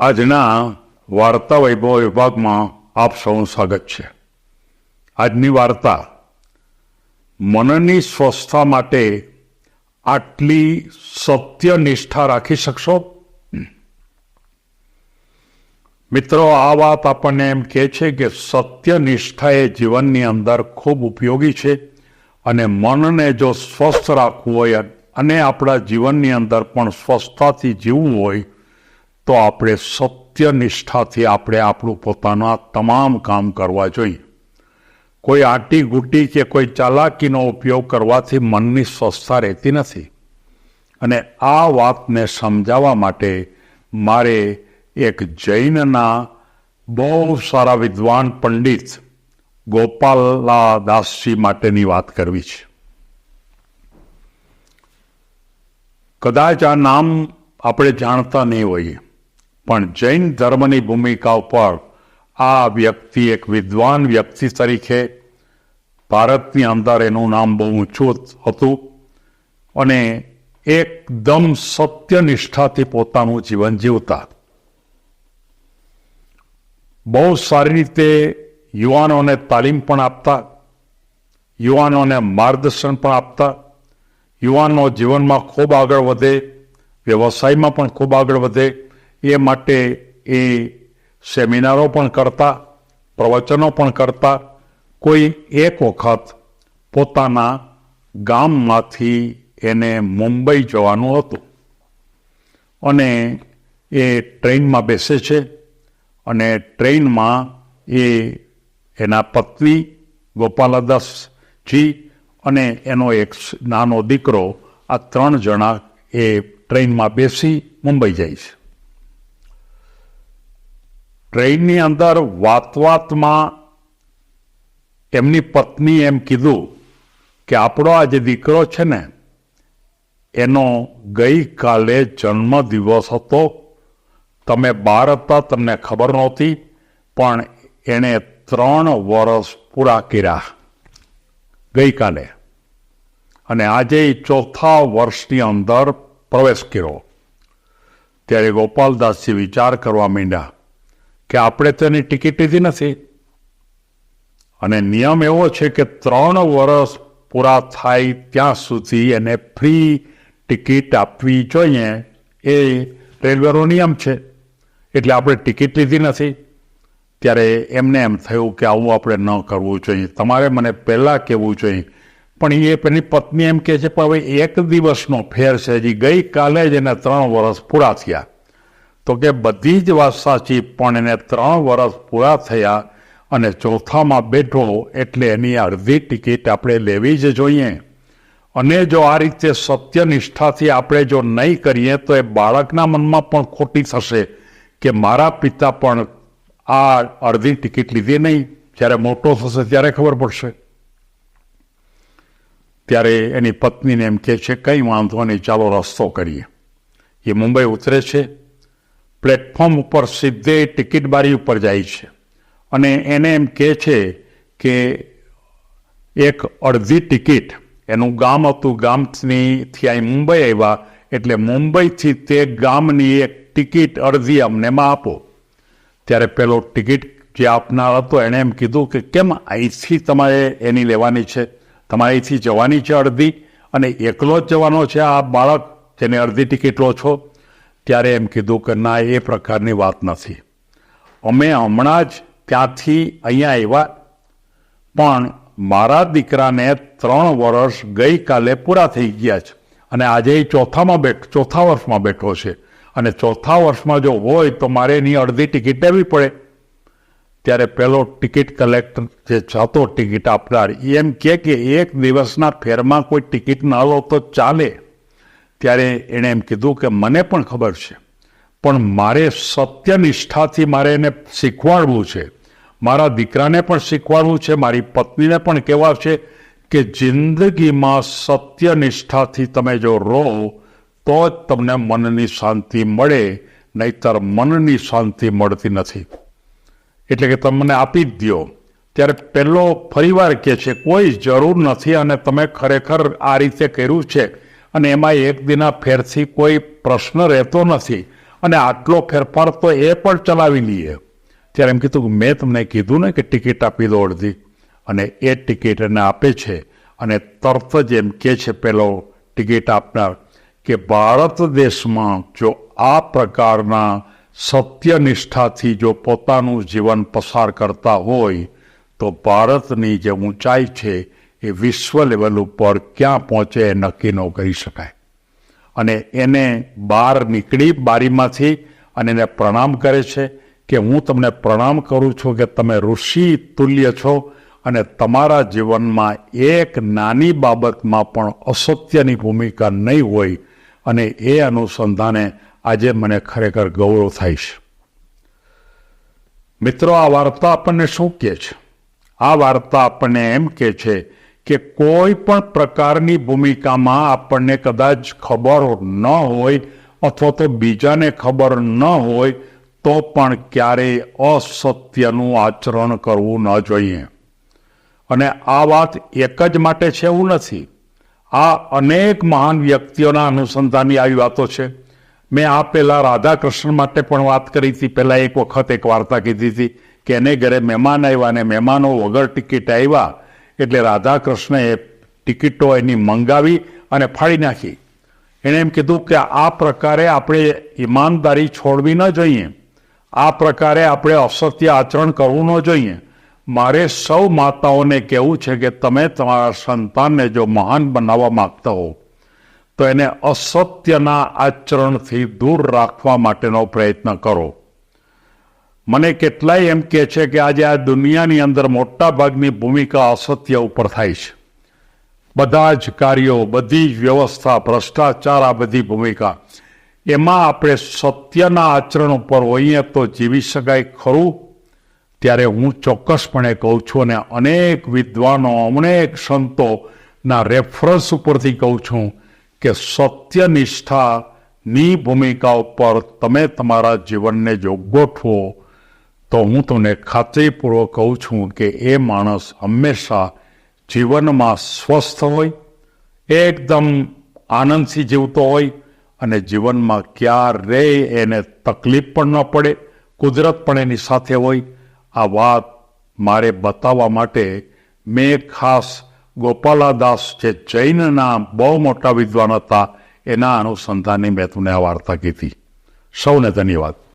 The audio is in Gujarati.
આજના વાર્તા વૈભવ વિભાગમાં આપ સૌનું સ્વાગત છે. આજની વાર્તા મનની સ્વસ્થતા માટે આટલી સત્ય નિષ્ઠા રાખી શકશો? મિત્રો, આ વાત આપણને એમ કહે છે કે સત્ય નિષ્ઠા એ જીવનની અંદર ખૂબ ઉપયોગી છે અને મનને જો સ્વસ્થ રાખવું હોય અને આપણા જીવનની અંદર પણ સ્વસ્થતાથી જીવવું હોય તો આપણે સત્ય નિષ્ઠાથી આપણે આપણું પોતાના તમામ કામ કરવા જોઈએ. કોઈ આટી ગુટી કે કોઈ ચાલાકીનો ઉપયોગ કરવાથી મનની સ્વસ્થતા રહેતી નથી. અને આ વાતને સમજાવવા માટે મારે એક જૈનના બહુ સારા વિદ્વાન પંડિત ગોપાલા દાસજી માટેની વાત કરવી છે. કદાચ આ નામ આપણે જાણતા નહીં હોઈએ. પણ જૈન ધર્મની ભૂમિકા ઉપર આ વ્યક્તિ એક વિદ્વાન વ્યક્તિ તરીકે ભારતની અંદર એનું નામ બહુ ઊંચું હતું અને એકદમ સત્યનિષ્ઠાથી પોતાનું જીવન જીવતા બહુ સારી રીતે યુવાનોને તાલીમ પણ આપતા, યુવાનોને માર્ગદર્શન પણ આપતા યુવાનો જીવનમાં ખૂબ આગળ વધે, વ્યવસાયમાં પણ ખૂબ આગળ વધે એ માટે એ સેમિનારો પણ કરતા, પ્રવચનો પણ કરતા, કોઈ એક વખત પોતાના ગામમાંથી એને મુંબઈ જવાનું હતું. અને એ ટ્રેનમાં બેસે છે અને ટ્રેનમાં એ એના પત્ની ગોપાલદાસજી અને એનો એક નાનો દીકરો આ ત્રણ જણા એ ટ્રેનમાં બેસી મુંબઈ જાય છે. ટ્રેનની અંદર વાત વાતમાં એમની પત્ની એમ કીધું કે આપણો આ જે દીકરો છે ને, એનો ગઈકાલે જન્મદિવસ હતો. તમે બાર હતા, તમને ખબર નહોતી, પણ એણે ત્રણ વર્ષ પૂરા કર્યા ગઈકાલે. અને આજે ચોથા વર્ષની અંદર પ્રવેશ કર્યો. ત્યારે ગોપાલદાસજી વિચાર કરવા માંડ્યા કે આપણે તેની ટિકિટ લીધી નથી. અને નિયમ એવો છે કે ત્રણ વર્ષ પૂરા થાય ત્યાં સુધી એને ફ્રી ટિકિટ આપવી જોઈએ. એ રેલવેનો નિયમ છે. એટલે આપણે ટિકિટ લીધી નથી. ત્યારે એમને એમ થયું કે આવું આપણે ન કરવું જોઈએ. તમારે મને પહેલાં કહેવું જોઈએ. પણ એ પેલી પત્ની એમ કહે છે, પણ હવે એક દિવસનો ફેર છે. હજી ગઈકાલે જ એને ત્રણ વર્ષ પૂરા થયા. તો કે બધી જ વાત સાચી પણ એને ત્રણ વર્ષ પૂરા થયા અને ચોથામાં બેઠો એટલે એની અડધી ટિકિટ આપણે લેવી જ જોઈએ. અને જો આ રીતે સત્યનિષ્ઠાથી આપણે જો નહીં કરીએ તો એ બાળકના મનમાં પણ ખોટી થશે કે મારા પિતા પણ આ અડધી ટિકિટ લીધી નહીં. જ્યારે મોટો થશે ત્યારે ખબર પડશે. ત્યારે એની પત્નીને એમ કહે છે, કંઈ વાંધો નહીં, ચાલો રસ્તો કરીએ. એ મુંબઈ ઉતરે છે. પ્લેટફોર્મ ઉપર સીધે ટિકિટ બારી ઉપર જાય છે. અને એને એમ કહે છે કે એક અડધી ટિકિટ, એનું ગામ હતું ગામથી અહીં મુંબઈ આવ્યા, એટલે મુંબઈથી તે ગામની એક ટિકિટ અડધી અમને માં આપો. ત્યારે પેલો ટિકિટ જે આપનાર હતો એણે એમ કીધું કે કેમ અહીંથી તમારે એની લેવાની છે? તમારે અહીંથી જવાની છે અડધી? અને એકલો જ જવાનો છે આ બાળક જેને અડધી ટિકિટ લો છો? ત્યારે એમ કીધું કે, ના, એ પ્રકારની વાત નથી. અમે હમણાં જ ત્યાંથી અહીંયા આવ્યા. પણ મારા દીકરાને ત્રણ વર્ષ ગઈકાલે પૂરા થઈ ગયા છે. અને આજે એ ચોથામાં બેઠ, ચોથા વર્ષમાં બેઠો છે. અને ચોથા વર્ષમાં જો હોય તો મારે એની અડધી ટિકિટ લેવી પડે. ત્યારે પેલો ટિકિટ કલેક્ટર જે જતો ટિકિટ આપનાર એમ કે, એક દિવસના ફેરમાં કોઈ ટિકિટ ન લો તો ચાલે. ત્યારે એણે એમ કીધું કે મને પણ ખબર છે, પણ મારે સત્યનિષ્ઠાથી મારે એને શીખવાડવું છે. મારા દીકરાને પણ શીખવાડવું છે, મારી પત્નીને પણ કહેવા છે કે જિંદગીમાં સત્યનિષ્ઠાથી તમે જો રહો, તો જ તમને મનની શાંતિ મળે, નહીતર મનની શાંતિ મળતી નથી. એટલે કે તમને આપી જ દો ત્યારે પહેલો ફરીવાર કહે છે, કોઈ જરૂર નથી અને તમે ખરેખર આ રીતે કર્યું છે. અને એમાં એક દિના ફેરથી કોઈ પ્રશ્ન રહેતો નથી. અને આટલો ફેરફાર તો એ પણ ચલાવી લઈએ. ત્યારે એમ કીધું મેં તમને કીધું ને કે ટિકિટ આપી દો અડધી. અને એ ટિકિટ એને આપે છે. અને તરત જ એમ કે છે પેલો ટિકિટ આપનાર કે ભારત દેશમાં જો આ પ્રકારના સત્યનિષ્ઠાથી જો પોતાનું જીવન પસાર કરતા હોય, તો ભારતની જે ઊંચાઈ છે એ વિશ્વ લેવલ ઉપર ક્યાં પહોંચે એ નક્કી ન કરી શકાય. અને એને બહાર નીકળી બારીમાંથી અને એને પ્રણામ કરે છે કે હું તમને પ્રણામ કરું છું કે તમે ઋષિ તુલ્ય છો અને તમારા જીવનમાં એક નાની બાબતમાં પણ અસત્યની ભૂમિકા નહીં હોય અને એ અનુસંધાને આજે મને ખરેખર ગૌરવ થાય છે. મિત્રો, આ વાર્તા આપણને શું કહે છે? આ વાર્તા આપણને એમ કે છે કે કોઈ પણ પ્રકારની ભૂમિકામાં આપણને કદાચ ખબર ન હોય અથવા તો બીજાને ખબર ન હોય, તો પણ ક્યારેય અસત્યનું આચરણ કરવું ન જોઈએ. અને આ વાત એક જ માટે છે એવું નથી. આ અનેક મહાન વ્યક્તિઓના અનુસંધાનની આવી વાતો છે. મેં આ પહેલાં રાધાકૃષ્ણ માટે પણ વાત કરી હતી. પહેલાં એક વખત એક વાર્તા કીધી હતી કે એને ઘરે મહેમાન આવ્યા અને મહેમાનો વગર ટિકિટ આવ્યા એટલે રાધાકૃષ્ણએ ટિકિટો એની મંગાવી અને ફાડી નાખી. એણે એમ કીધું કે આ પ્રકારે આપણે ઈમાનદારી છોડવી ન જોઈએ. આ પ્રકારે આપણે અસત્ય આચરણ કરવું ન જોઈએ. મારે સૌ માતાઓને કહેવું છે કે તમે તમારા સંતાનને જો મહાન બનાવવા માંગતા હો, તો એને અસત્યના આચરણથી દૂર રાખવા માટેનો પ્રયત્ન કરો. મને કેટલાય એમ કહે છે કે આજે આ દુનિયાની અંદર મોટા ભાગની ભૂમિકા અસત્ય ઉપર થાય છે. બધા જ કાર્યો, બધી જ વ્યવસ્થા, ભ્રષ્ટાચાર આ બધી ભૂમિકા. એમાં આપણે સત્યના આચરણ ઉપર હોઈએ તો જીવી શકાય ખરું? ત્યારે હું ચોક્કસપણે કહું છું અને અનેક વિદ્વાનો, અનેક સંતોના રેફરન્સ ઉપરથી કહું છું કે સત્યનિષ્ઠાની ભૂમિકા ઉપર તમે તમારા જીવનને જો ગોઠવો તો હું તમને ખાતરીપૂર્વક કહું છું કે એ માણસ હંમેશા જીવનમાં સ્વસ્થ હોય, એકદમ આનંદથી જીવતો હોય અને જીવનમાં ક્યારેય એને તકલીફ પણ ન પડે, કુદરત પણ એની સાથે હોય. આ વાત મારે બતાવવા માટે મેં ખાસ ગોપાલાદાસ જે જૈનના બહુ મોટા વિદ્વાન હતા, એના અનુસંધાનની મેં તમને આ વાર્તા કીધી. સૌને ધન્યવાદ.